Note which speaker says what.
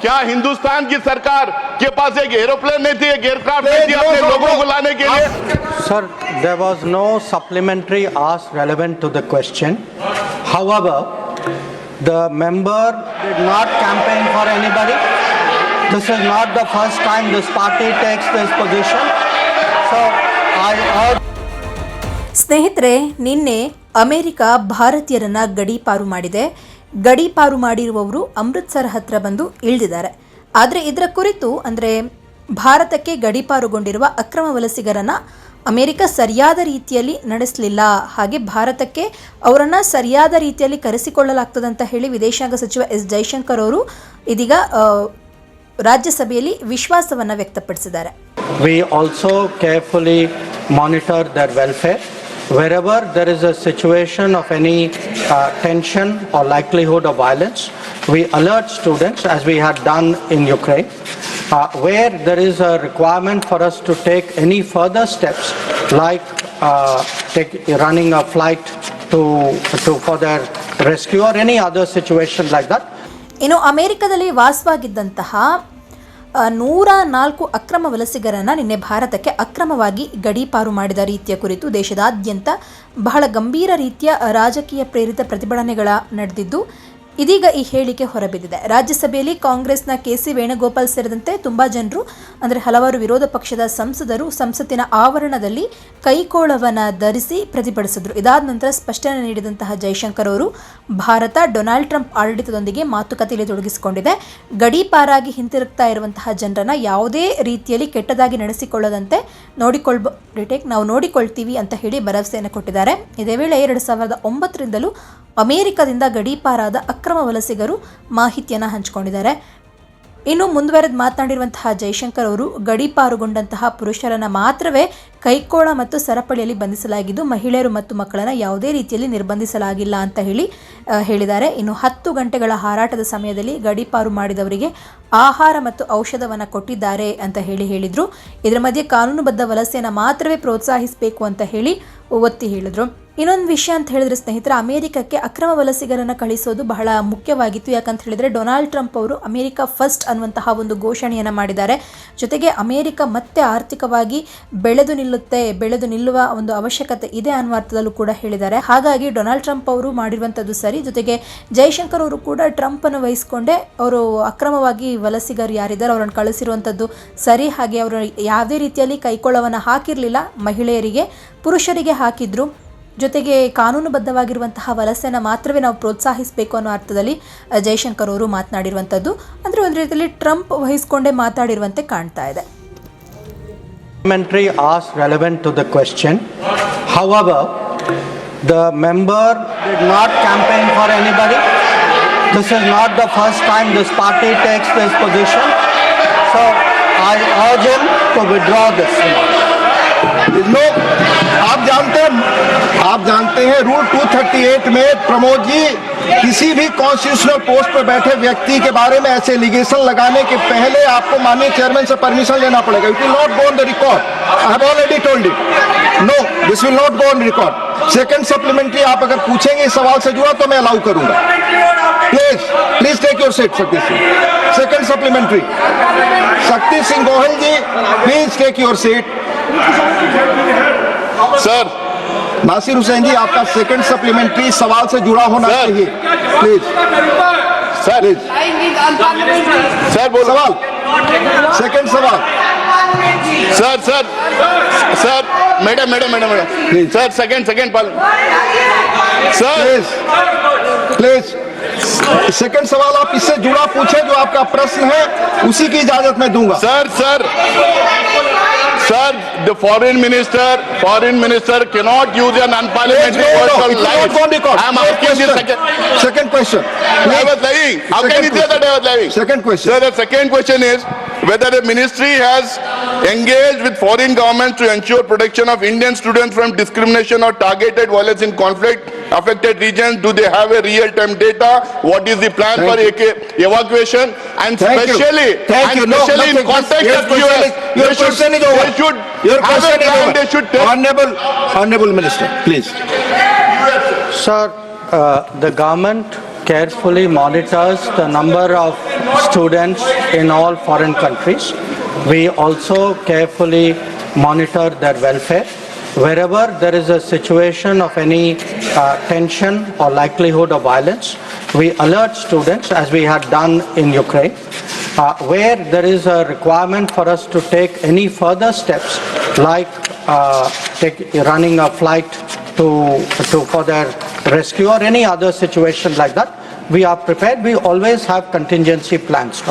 Speaker 1: क्या हिंदुस्तान की सरकार के पास एक एरोप्लेन नहीं थी एक एयरक्राफ्ट नहीं थी
Speaker 2: No,
Speaker 1: अपने
Speaker 2: no,
Speaker 1: लोगों
Speaker 2: no.
Speaker 1: को लाने के लिए
Speaker 3: Sir, there was no supplementary asked relevant to the question. However, the member did not campaign for anybody. This is not the first time this party takes this position. So, I urge
Speaker 4: ಸ್ನೇಹಿತರೆ ನಿನ್ನೆ America ಭಾರತೀಯರನ್ನ ಗಡೀಪಾರು ಮಾಡಿದೆ ಗಡೀಪಾರು ಮಾಡಿರುವವರು ಅಮೃತ್ಸರ್ ಹತ್ರ ಬಂದು ಇಳಿದಿದ್ದಾರೆ. ಆದರೆ ಇದರ ಕುರಿತು ಅಂದರೆ ಭಾರತಕ್ಕೆ ಗಡೀಪಾರುಗೊಂಡಿರುವ ಅಕ್ರಮ ವಲಸಿಗರನ್ನ ಅಮೆರಿಕ ಸರಿಯಾದ ರೀತಿಯಲ್ಲಿ ನಡೆಸಲಿಲ್ಲ. ಹಾಗೆ ಭಾರತಕ್ಕೆ ಅವರನ್ನು ಸರಿಯಾದ ರೀತಿಯಲ್ಲಿ ಕರೆಸಿಕೊಳ್ಳಲಾಗ್ತದಂತ ಹೇಳಿ ವಿದೇಶಾಂಗ ಸಚಿವ ಎಸ್ ಜೈಶಂಕರ್ ಅವರು ಇದೀಗ ರಾಜ್ಯಸಭೆಯಲ್ಲಿ ವಿಶ್ವಾಸವನ್ನು ವ್ಯಕ್ತಪಡಿಸಿದ್ದಾರೆ.
Speaker 3: We also carefully monitor their welfare. Wherever there is a situation of any uh, tension or likelihood of violence, we alert students, as we had done in Ukraine. Uh, Where there is a requirement for us to take any further steps, like uh, take, running a flight to, to, for their rescue or any other situation like that,
Speaker 4: ಇನ್ನು ಅಮೆರಿಕದಲ್ಲಿ ವಾಸವಾಗಿದ್ದಂತಹ ನೂರ ನಾಲ್ಕು ಅಕ್ರಮ ವಲಸಿಗರನ್ನ ನಿನ್ನೆ ಭಾರತಕ್ಕೆ ಅಕ್ರಮವಾಗಿ ಗಡೀಪಾರು ಮಾಡಿದ ರೀತಿಯ ಕುರಿತು ದೇಶದಾದ್ಯಂತ ಬಹಳ ಗಂಭೀರ ರೀತಿಯ ರಾಜಕೀಯ ಪ್ರೇರಿತ ಪ್ರತಿಭಟನೆಗಳ ನಡೆದಿದ್ದು ಇದೀಗ ಈ ಹೇಳಿಕೆ ಹೊರಬಿದ್ದಿದೆ. ರಾಜ್ಯಸಭೆಯಲ್ಲಿ ಕಾಂಗ್ರೆಸ್ನ ಕೆ ಸಿ ವೇಣುಗೋಪಾಲ್ ಸೇರಿದಂತೆ ತುಂಬ ಜನರು, ಅಂದರೆ ಹಲವಾರು ವಿರೋಧ ಪಕ್ಷದ ಸಂಸದರು ಸಂಸತ್ತಿನ ಆವರಣದಲ್ಲಿ ಕೈಕೋಳವನ್ನು ಧರಿಸಿ ಪ್ರತಿಭಟಿಸಿದರು. ಇದಾದ ನಂತರ ಸ್ಪಷ್ಟನೆ ನೀಡಿದಂತಹ ಜೈಶಂಕರ್ ಅವರು, ಭಾರತ ಡೊನಾಲ್ಡ್ ಟ್ರಂಪ್ ಆಡಳಿತದೊಂದಿಗೆ ಮಾತುಕತೆಯಲ್ಲಿ ತೊಡಗಿಸಿಕೊಂಡಿದೆ. ಗಡೀಪಾರಾಗಿ ಹಿಂತಿರುಗ್ತಾ ಇರುವಂತಹ ಜನರನ್ನು ಯಾವುದೇ ರೀತಿಯಲ್ಲಿ ಕೆಟ್ಟದಾಗಿ ನಡೆಸಿಕೊಳ್ಳದಂತೆ ನೋಡಿಕೊಳ್ಬ ರಿಟೇಕ್ ನಾವು ನೋಡಿಕೊಳ್ತೀವಿ ಅಂತ ಹೇಳಿ ಭರವಸೆಯನ್ನು ಕೊಟ್ಟಿದ್ದಾರೆ. ಇದೇ ವೇಳೆ ಎರಡು ಸಾವಿರದ ಒಂಬತ್ತರಿಂದಲೂ ಅಮೆರಿಕದಿಂದ ಗಡೀಪಾರಾದ ಅಕ್ರಮ ವಲಸಿಗರು ಮಾಹಿತಿಯನ್ನು ಹಂಚಿಕೊಂಡಿದ್ದಾರೆ. ಇನ್ನು ಮುಂದುವರೆದು ಮಾತನಾಡಿರುವಂತಹ ಜೈಶಂಕರ್ ಅವರು, ಗಡೀಪಾರುಗೊಂಡಂತಹ ಪುರುಷರನ್ನ ಮಾತ್ರವೇ ಕೈಕೋಳ ಮತ್ತು ಸರಪಳಿಯಲ್ಲಿ ಬಂಧಿಸಲಾಗಿದ್ದು, ಮಹಿಳೆಯರು ಮತ್ತು ಮಕ್ಕಳನ್ನ ಯಾವುದೇ ರೀತಿಯಲ್ಲಿ ನಿರ್ಬಂಧಿಸಲಾಗಿಲ್ಲ ಅಂತ ಹೇಳಿ ಹೇಳಿದ್ದಾರೆ. ಇನ್ನು ಹತ್ತು ಗಂಟೆಗಳ ಹಾರಾಟದ ಸಮಯದಲ್ಲಿ ಗಡೀಪಾರು ಮಾಡಿದವರಿಗೆ ಆಹಾರ ಮತ್ತು ಔಷಧವನ್ನು ಕೊಟ್ಟಿದ್ದಾರೆ ಅಂತ ಹೇಳಿ ಹೇಳಿದರು. ಇದರ ಮಧ್ಯೆ ಕಾನೂನುಬದ್ಧ ವಲಸೆಯನ್ನು ಮಾತ್ರವೇ ಪ್ರೋತ್ಸಾಹಿಸಬೇಕು ಅಂತ ಹೇಳಿ ಒತ್ತಿ ಹೇಳಿದ್ರು. ಇನ್ನೊಂದು ವಿಷಯ ಅಂತ ಹೇಳಿದ್ರೆ ಸ್ನೇಹಿತರೆ, ಅಮೆರಿಕಕ್ಕೆ ಅಕ್ರಮ ವಲಸಿಗರನ್ನು ಕಳಿಸೋದು ಬಹಳ ಮುಖ್ಯವಾಗಿತ್ತು. ಯಾಕಂತ ಹೇಳಿದ್ರೆ ಡೊನಾಲ್ಡ್ ಟ್ರಂಪ್ ಅವರು ಅಮೆರಿಕ ಫಸ್ಟ್ ಅನ್ನುವಂತಹ ಒಂದು ಘೋಷಣೆಯನ್ನು ಮಾಡಿದ್ದಾರೆ. ಜೊತೆಗೆ ಅಮೆರಿಕ ಮತ್ತೆ ಆರ್ಥಿಕವಾಗಿ ಬೆಳೆದು ನಿಲ್ಲುತ್ತೆ, ಬೆಳೆದು ನಿಲ್ಲುವ ಒಂದು ಅವಶ್ಯಕತೆ ಇದೆ ಅನ್ನುವ ಅರ್ಥದಲ್ಲೂ ಕೂಡ ಹೇಳಿದ್ದಾರೆ. ಹಾಗಾಗಿ ಡೊನಾಲ್ಡ್ ಟ್ರಂಪ್ ಅವರು ಮಾಡಿರುವಂಥದ್ದು ಸರಿ. ಜೊತೆಗೆ ಜೈಶಂಕರ್ ಅವರು ಕೂಡ ಟ್ರಂಪ್ ಅನ್ನು ವಹಿಸಿಕೊಂಡೇ ಅವರು ಅಕ್ರಮವಾಗಿ ವಲಸಿಗರು ಯಾರಿದ್ದಾರೆ ಅವರನ್ನು ಕಳಿಸಿರುವಂಥದ್ದು ಸರಿ. ಹಾಗೆ ಅವರು ಯಾವುದೇ ರೀತಿಯಲ್ಲಿ ಕೈಕೊಳ್ಳವನ್ನು ಹಾಕಿರಲಿಲ್ಲ. ಮಹಿಳೆಯರಿಗೆ, ಪುರುಷರಿಗೆ ಹಾಕಿದ್ರು. ಜೊತೆಗೆ ಕಾನೂನುಬದ್ಧವಾಗಿರುವಂತಹ ವಲಸೆನ ಮಾತ್ರವೇ ನಾವು ಪ್ರೋತ್ಸಾಹಿಸಬೇಕು ಅನ್ನೋ ಅರ್ಥದಲ್ಲಿ ಜೈಶಂಕರ್ ಅವರು ಮಾತನಾಡಿರುವಂಥದ್ದು ಅಂದರೆ ಒಂದು ರೀತಿಯಲ್ಲಿ ಟ್ರಂಪ್ ವಹಿಸಿಕೊಂಡೇ ಮಾತಾಡಿರುವಂತೆ ಕಾಣ್ತಾ ಇದೆ
Speaker 3: the member did not campaign for anybody. This is not the first time this party takes this position. So I urge him to withdraw this.
Speaker 2: लोग, आप जानते हैं, आप जानते हैं रूल 238 में प्रमोद जी, किसी भी कॉन्स्टिट्यूशनल पोस्ट पर बैठे व्यक्ति के बारे में ऐसे एलिगेशन लगाने के पहले आपको माननीय चेयरमैन से परमिशन लेना पड़ेगा। It will not go on the record I have already told it no this will not go on record second supplementary आप अगर पूछेंगे इस सवाल से जुड़ा तो मैं अलाउ करूँगा। Please please take your seat Shakti Singh second supplementary Shakti Singh Gohil ji please take your seat
Speaker 1: sir.
Speaker 2: Nasir Hussain ji आपका सेकंड सप्लीमेंट्री सवाल से जुड़ा होना। चाहिए। Please
Speaker 1: sir.
Speaker 2: प्लीज़
Speaker 1: सर बोलो।
Speaker 2: सवाल। सेकंड सवाल।
Speaker 1: Sir sir. Sir madam madam madam
Speaker 2: madam.
Speaker 1: Sir second second Pal. Sir.
Speaker 2: Please please second सवाल आप इससे जुड़ा पूछे जो आपका प्रश्न है उसी की इजाज़त मैं दूँगा।
Speaker 1: Sir sir. The foreign minister foreign minister cannot use an unparliamentary
Speaker 2: No, no, it not
Speaker 1: life
Speaker 2: go.
Speaker 1: I am asking the
Speaker 2: question.
Speaker 1: second
Speaker 2: Second question.
Speaker 1: I was lying. How can
Speaker 2: Second
Speaker 1: you say that I was lying?
Speaker 2: Second question.
Speaker 1: Sir, the second question is whether the ministry has engaged with foreign governments to ensure protection of Indian students from discrimination or targeted violence in conflict affected regions. Do they have a real-time data? What is the plan
Speaker 2: Thank
Speaker 1: for
Speaker 2: you.
Speaker 1: evacuation? And
Speaker 2: Thank you.
Speaker 1: especially,
Speaker 2: Thank
Speaker 1: and
Speaker 2: you. No,
Speaker 1: especially in context
Speaker 2: Your
Speaker 1: of
Speaker 2: question
Speaker 1: US,
Speaker 2: is- your
Speaker 1: they should,
Speaker 2: question is over.
Speaker 1: they should
Speaker 2: Your
Speaker 1: have a
Speaker 2: question is
Speaker 1: plan.
Speaker 2: over.
Speaker 1: They should tell.
Speaker 2: Honorable, honorable minister, please.
Speaker 3: Sir, uh, the government carefully monitors the number of students in all foreign countries. We also carefully monitor their welfare. Wherever there is a situation of any uh, tension or likelihood of violence, we alert students, as we had done in Ukraine. Uh, Where there is a requirement for us to take any further steps, like uh, take- running a flight to, to, for their rescue or any other situation like that, we are prepared. We always have contingency plans.